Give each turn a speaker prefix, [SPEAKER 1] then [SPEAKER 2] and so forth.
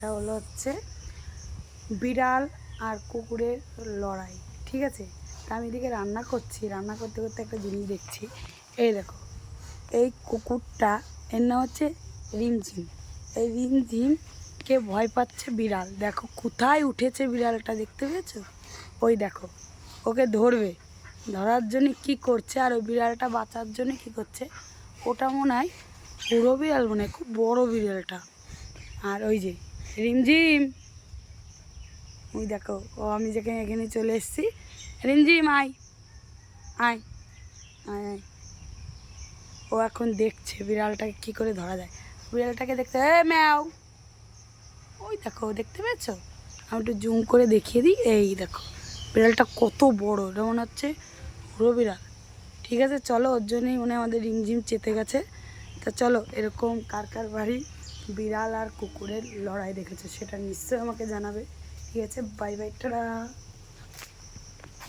[SPEAKER 1] এটা হলো হচ্ছে বিড়াল আর কুকুরের লড়াই, ঠিক আছে? তা আমি এদিকে রান্না করছি, রান্না করতে করতে একটা জিনিস দেখছি। এই দেখো, এই কুকুরটা, এর নাম হচ্ছে রিমঝিম। এই রিমঝিমকে ভয় পাচ্ছে? বিড়াল। দেখো, কোথায় উঠেছে বিড়ালটা দেখতে পেয়েছ? ওই দেখো, ওকে ধরবে। ধরার জন্য কি করছে আর ওই বিড়ালটা বাঁচার জন্য কি করছে? ওটা মনে হয় পুরো বিড়াল মনে হয়, খুব বড়ো বিড়ালটা। আর ওই যে রিমঝিম। ওই দেখো, ও, আমি যেখানে এখানে চলে এসেছি। রিমঝিম, আয়। আয়। আয় আয়। ও এখন দেখছে বিড়ালটাকে কি করে ধরা যায়। বিড়ালটাকে দেখতে এ, ম্যাও। ওই দেখো, দেখতে পেয়েছ? আমি একটু জুম করে দেখিয়ে দিই। এই দেখো, বিড়ালটা কত বড়। এটা মনে হচ্ছে পুরো বিড়াল। ঠিক আছে, চলো, ওর জন্যই মনে আমাদের রিমঝিম চেতে গেছে। তা চলো, এরকম কার কার বাড়ি বিড়াল আর কুকুরের লড়াই দেখেছে সেটা নিশ্চয়ই আমাকে জানাবে। ঠিক আছে বাই বাই টাটা।